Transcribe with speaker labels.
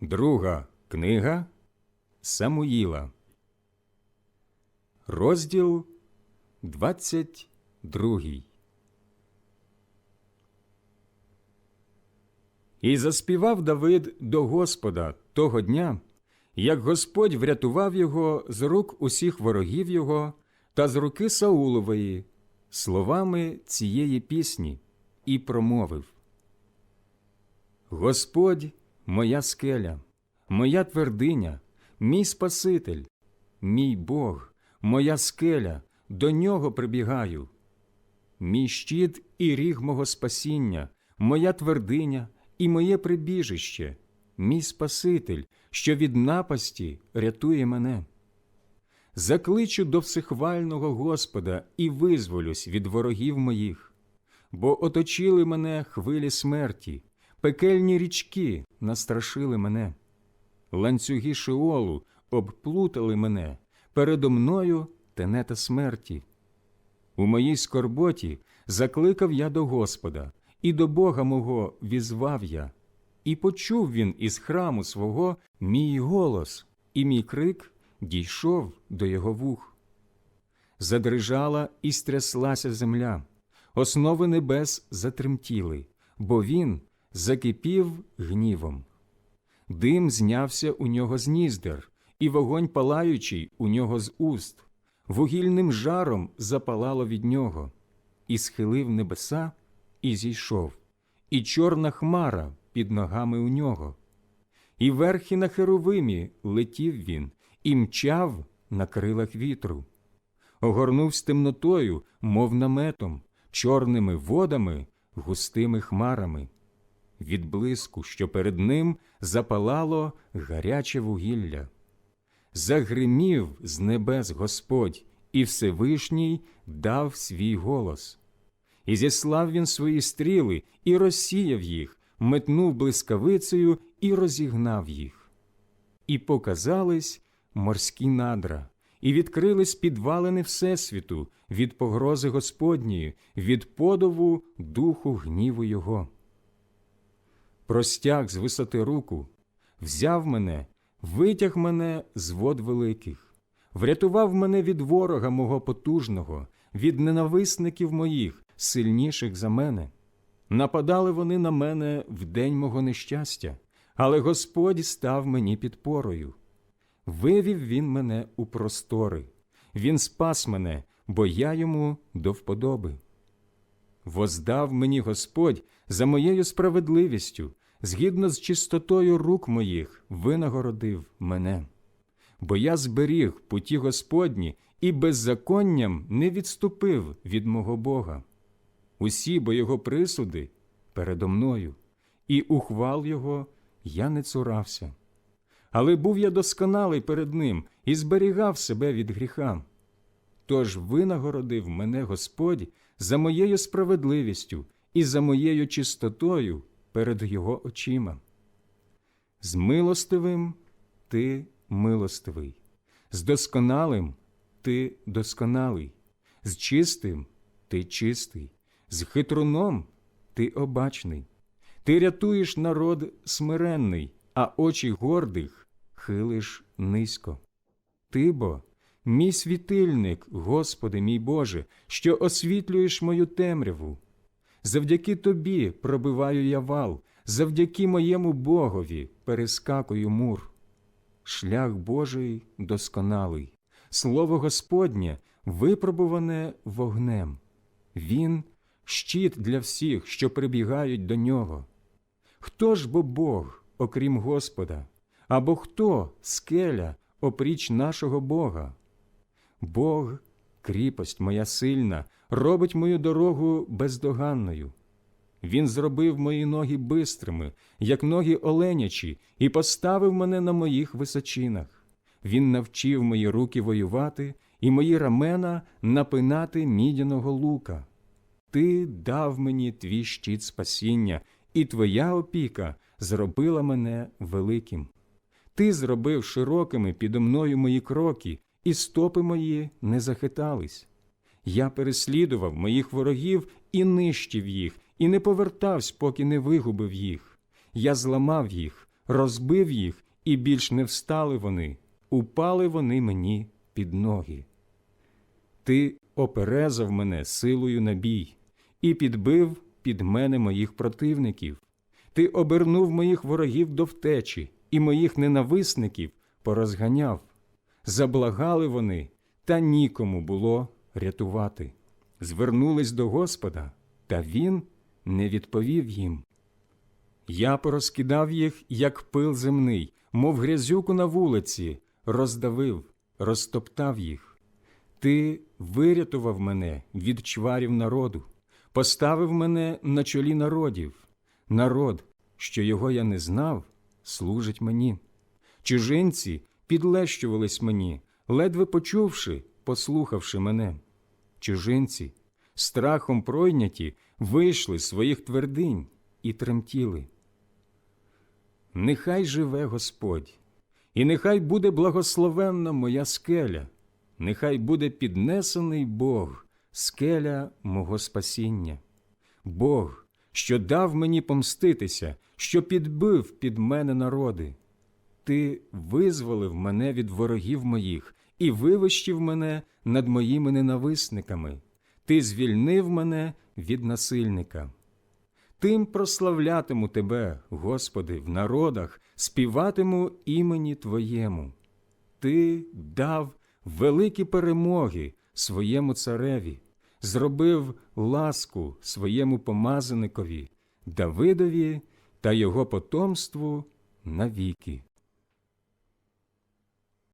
Speaker 1: Друга книга Самуїла, розділ 22. І заспівав Давид до Господа того дня, як Господь врятував його з рук усіх ворогів його та з руки Саулової, словами цієї пісні, і промовив. Господь моя скеля, моя твердиня, мій Спаситель, мій Бог, моя скеля, до нього прибігаю. Мій щит і ріг мого спасіння, моя твердиня і моє прибіжище, мій Спаситель, що від напасті рятує мене. Закличу до всехвального Господа і визволюсь від ворогів моїх, бо оточили мене хвилі смерті, пекельні річки настрашили мене, ланцюги Шеолу обплутали мене, передо мною тенета смерті. У моїй скорботі закликав я до Господа, і до Бога мого візвав я, і почув він із храму свого мій голос, і мій крик дійшов до його вух. Задрижала і стряслася земля, основи небес затремтіли, бо він закипів гнівом. Дим знявся у нього з ніздер, і вогонь палаючий у нього з уст, вугільним жаром запалало від нього, і схилив небеса, і зійшов, і чорна хмара під ногами у нього. І верхи на херовимі летів він, і мчав на крилах вітру. Огорнувся темнотою, мов наметом, чорними водами, густими хмарами. Від блиску, що перед ним запалало гаряче вугілля. Загримів з небес Господь, і Всевишній дав свій голос. І зіслав він свої стріли, і розсіяв їх, метнув блискавицею і розігнав їх. І показались морські надра, і відкрились підвалини Всесвіту від погрози Господньої, від подову духу гніву Його простяг з висоти руку, взяв мене, витяг мене з вод великих, врятував мене від ворога мого потужного, від ненависників моїх, сильніших за мене. Нападали вони на мене в день мого нещастя, але Господь став мені підпорою. Вивів він мене у простори, він спас мене, бо я йому до вподоби. Воздав мені Господь за моєю справедливістю, згідно з чистотою рук моїх, винагородив мене. Бо я зберіг путі Господні і беззаконням не відступив від мого Бога. Усі бо його присуди передо мною, і ухвал його я не цурався. Але був я досконалий перед ним і зберігав себе від гріха. Тож винагородив мене Господь за моєю справедливістю і за моєю чистотою перед його очима. З милостивим ти милостивий, з досконалим ти досконалий, з чистим ти чистий, з хитруном ти обачний. Ти рятуєш народ смиренний, а очі гордих хилиш низько. Ти бо мій світильник, Господи мій Боже, що освітлюєш мою темряву. Завдяки тобі пробиваю я вал, завдяки моєму Богові перескакую мур. Шлях Божий досконалий, слово Господнє випробуване вогнем. Він щит для всіх, що прибігають до нього. Хто ж бо Бог, окрім Господа, або хто скеля опріч нашого Бога? Бог, кріпость моя сильна, робить мою дорогу бездоганною. Він зробив мої ноги бистрими, як ноги оленячі, і поставив мене на моїх височинах. Він навчив мої руки воювати і мої рамена напинати мідяного лука. Ти дав мені твій щит спасіння, і твоя опіка зробила мене великим. Ти зробив широкими підо мною мої кроки, і стопи мої не захитались. Я переслідував моїх ворогів і нищив їх, і не повертався, поки не вигубив їх. Я зламав їх, розбив їх, і більш не встали вони, упали вони мені під ноги. Ти оперезав мене силою на бій і підбив під мене моїх противників. Ти обернув моїх ворогів до втечі, і моїх ненависників порозганяв. Заблагали вони, та нікому було рятувати. Звернулись до Господа, та Він не відповів їм. Я порозкидав їх, як пил земний, мов грязюку на вулиці, роздавив, розтоптав їх. Ти вирятував мене від чварів народу, поставив мене на чолі народів. Народ, що його я не знав, служить мені. Чужинці підлещувались мені, ледве почувши, послухавши мене. Чужинці, страхом пройняті, вийшли з своїх твердинь і тремтіли. Нехай живе Господь, і нехай буде благословенна моя скеля, нехай буде піднесений Бог, скеля мого спасіння. Бог, що дав мені помститися, що підбив під мене народи. Ти визволив мене від ворогів моїх і вивищив мене над моїми ненависниками. Ти звільнив мене від насильника. Тим прославлятиму Тебе, Господи, в народах, співатиму імені Твоєму. Ти дав великі перемоги своєму цареві, зробив ласку своєму помазаникові, Давидові та його потомству навіки.